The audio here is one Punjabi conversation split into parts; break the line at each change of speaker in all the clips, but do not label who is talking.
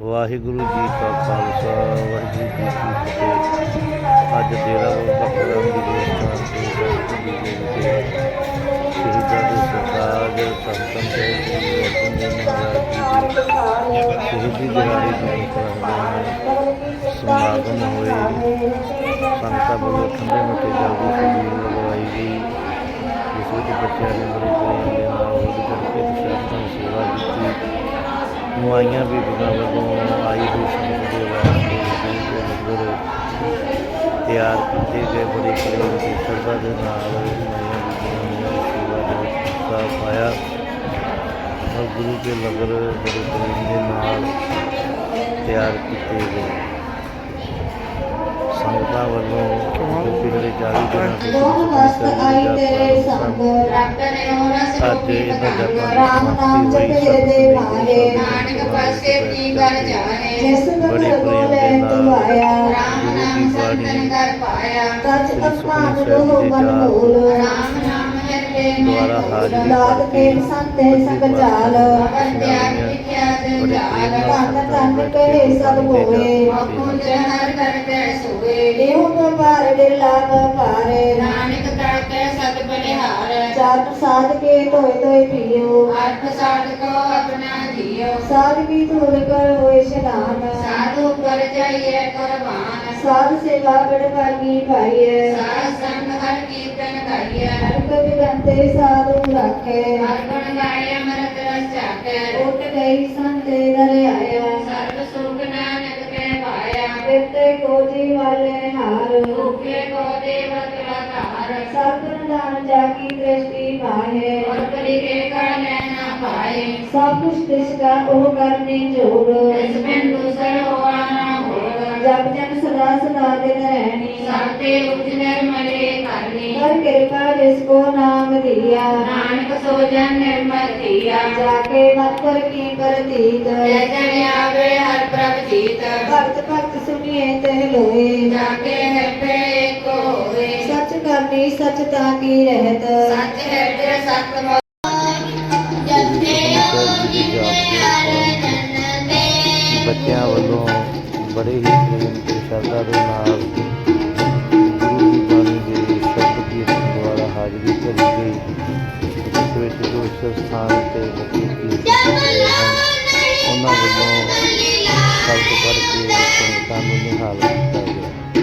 ਵਾਹਿਗੁਰੂ ਜੀ ਕਾ ਖਾਲਸਾ, ਵਾਹਿਗੁਰੂ ਜੀ ਕੀ ਫਤਿਹ। ਅੱਜ ਡੇਰਾ ਬਾਬਾ ਕਰਾਂ ਦੀ ਗ੍ਰਿਫਤਾਰ ਤੇ ਦੀ ਦੇ ਸ਼ਹੀਦਾਂ ਦੇ ਸਰਤਾਜ ਸੰਤਨ ਤੇ ਗੁਰੂ ਅਰਜਨ ਦੇਵ ਮਹਾਰਾਜ ਜੀ ਦੀ ਸ਼ਹੀਦੀ ਦਿਹਾੜੇ ਦੀ ਕਰਾਉਂਦੇ ਸਮਾਗਮ ਹੋਏ, ਸੰਗਤਾਂ ਵੱਲੋਂ ਠੰਡੇ ਮਿੱਠੇ ਜਲ ਦੀ ਛਬੀਲ ਲਗਵਾਈ ਗਈ। ਜਿਸ ਵਿੱਚ ਬੱਚਿਆਂ ਨੇ ਬੜੇ ਪ੍ਰੇਮ ਦੇ ਨਾਲ ਉਹਦੀ ਕਰਕੇ ਪ੍ਰਸ਼ਾਸਨ ਸੇਵਾ ਕੀਤੀ ਨੁਆਈਆਂ ਬੀਬੀਆਂ ਵੱਲੋਂ ਆਈ ਹੋਈ ਸੰਗਤ ਦੇ ਵਾਸਤੇ ਤਿਆਰ ਕੀਤੇ ਗਏ, ਬੜੇ ਪ੍ਰੇਮ ਤੇ ਸ਼ਰਧਾ ਦੇ ਨਾਲ ਨੁਆਈਆਂ ਬੀਬੀਆਂ ਨੇ ਸੇਵਾ ਦਾ ਹਿੱਸਾ ਪਾਇਆ। ਔਰ ਗੁਰੂ ਦੇ ਲੰਗਰ ਬੜੇ ਪ੍ਰੇਮ ਦੇ ਨਾਲ ਤਿਆਰ ਕੀਤੇ ਗਏ। ਸੰਗਤਾਂ ਵੱਲੋਂ ਪਿਛਲੇ 40 ਦਿਨਾਂ ਤੋਂ
ਸੰਗ
ਅੱਜ ਇਹਨਾਂ ਜਪਾਂ
ਦੇ ਮਾਰੇ
ਨਾਨਕ ਪਾਸੇ ਕੀ ਕਰ ਜਾਣੇ।
ਬੜੇ ਪ੍ਰੇਮ ਦੇ ਨਾਲ
ਸਚ
ਸ੍ਰੀ
ਅਪਮਾਨ
ਸੁਖਮਨੀ
ਰੋਹ
ਸਾਹਿਬ
ਮਨ
ਦੇ
ਬੋਲ।
ਰਾਮ ਨਾਮ ਹਿਰਦੇ
ਦੁਆਰਾ ਹਾਜ਼ਰੀ
ਦਾਤ ਕੇ ਸੰਤੇ ਸੰਗ ਚਾਲ
ਅਵਤਿਆਗ ਲਿਖਿਆ ਜੰਜਾਲ
ਧੰਨ ਧੰਨ ਕਹੇ ਸਭ ਹੋਏ
ਮੋਕੁੰਜ ਹਰ ਕਰਕੇ ਸੋਏ
ਦੇਹੁ ਕੋ ਪਾਰ ਦੇ ਲਾਗ ਪਾਰੇ
ਨਾਨਕ ਕਰਕੇ ਸਤ ਬਲਿਹਾਰ
ਚਾਰ ਪ੍ਰਸਾਦ ਕੇ ਧੋਏ ਧੋਏ ਪੀਓ।
ਅਰਥ ਸਾਧ ਕੋ ਆਪਣਾ ਜੀਓ
ਸਾਧ ਕੀ ਧੂਲ ਕਰ ਹੋਏ ਸ਼ਨਾਨ।
ਸਾਧੂ ਕਰ ਜਾਈਏ ਕੁਰਬਾਨ।
ਸਾਧ ਸੇਵਾ ਬੜ ਭਾਗੀ ਭਾਈਏ
ਸਾਧ ਸੰਗ ਹਰ ਕੀਰਤਨ ਗਾਈਏ
ਸਾਧੂ ਰੱਖੇ
ਹਰ ਗੁਣ ਅਮਰਤ ਰਸ ਚਾਕੇ
ਉਟ ਗਈ ਸੰਤੇ ਦਰ
ਸਰਬ ਸੁਖ ਨਾਨਕ ਕੇ ਪਾਇਆ
ਬਿਰਤੇ ਕੋ ਜੀ ਵਾਲੇ ਹਾਰ
ਭੁਖੇ ਕੋ ਦੇਵਤ ਲਗਾਰ
ਸਤਿ ਦਾਨ ਜਾ ਕੀ ਦ੍ਰਿਸ਼ਟੀ ਮਾਹੇ
ਔਰ ਕਰੀ ਕੇ ਕਰ ਲੈਣਾ ਪਾਏ
ਸਭ ਕੁਛ ਤਿਸ ਦਾ ਉਹ ਕਰਨੀ ਜੋੜ
ਇਸ ਬਿਨ ਦੂਸਰ ਹੋਆ ਨਾ
ਜਗ ਜਨ ਸਦਾ ਸਦਾ ਦਿਨ ਰਹਿਣੀ।
ਸਾਤੇ ਉਜ ਨਿਰਮਲੇ ਕਰਨੀ।
ਹਰ ਕਿਰਪਾ ਜਿਸ ਕੋ ਨਾਮ ਦਿਆ
ਨਾਨਕ ਸੋ ਜਨ ਨਿਰਮਲ ਥੀਆ
ਜਾ ਕੇ ਮਤ ਕਰ ਕੀ ਪ੍ਰਤੀਤ।
ਜੈ ਜਨ ਆਵੇ ਹਰ ਪ੍ਰਭ ਜੀਤ।
ਭਗਤ ਭਗਤ ਸੁਣੀਏ ਤੇ ਲੋਏ
ਜਾ ਕੇ ਹਿਰਦੇ ਏਕ ਹੋਵੇ।
ਸੱਚ ਕਰਨੀ ਸੱਚ ਤਾਂ ਕੀ ਰਹਿਤ।
ਸੱਚ ਹਿਰਦੇ ਸਤ
ਬੱਚਿਆਂ ਵੱਲੋਂ ਬੜੇ ਹੀ ਤੇ ਸ਼ਰਧਾ ਦੇ ਨਾਲ ਗੁਰੂ ਦੀ ਬਾਣੀ ਦੇ ਸ਼ਬਦ ਕੀਰਤਨ ਦੁਆਰਾ ਹਾਜ਼ਰੀ ਭਰੀ ਗਈ। ਜਿਸ ਵਿੱਚ ਜੋ ਇਸ ਸਥਾਨ ਤੇ ਬੱਚੇ ਕੀਰਤਨ ਉਹਨਾਂ ਵੱਲੋਂ ਸ਼ਬਦ ਪੜ੍ਹ ਕੇ ਸੰਗਤਾਂ ਨੂੰ ਨਿਹਾਲ ਕੀਤਾ ਗਿਆ।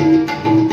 Música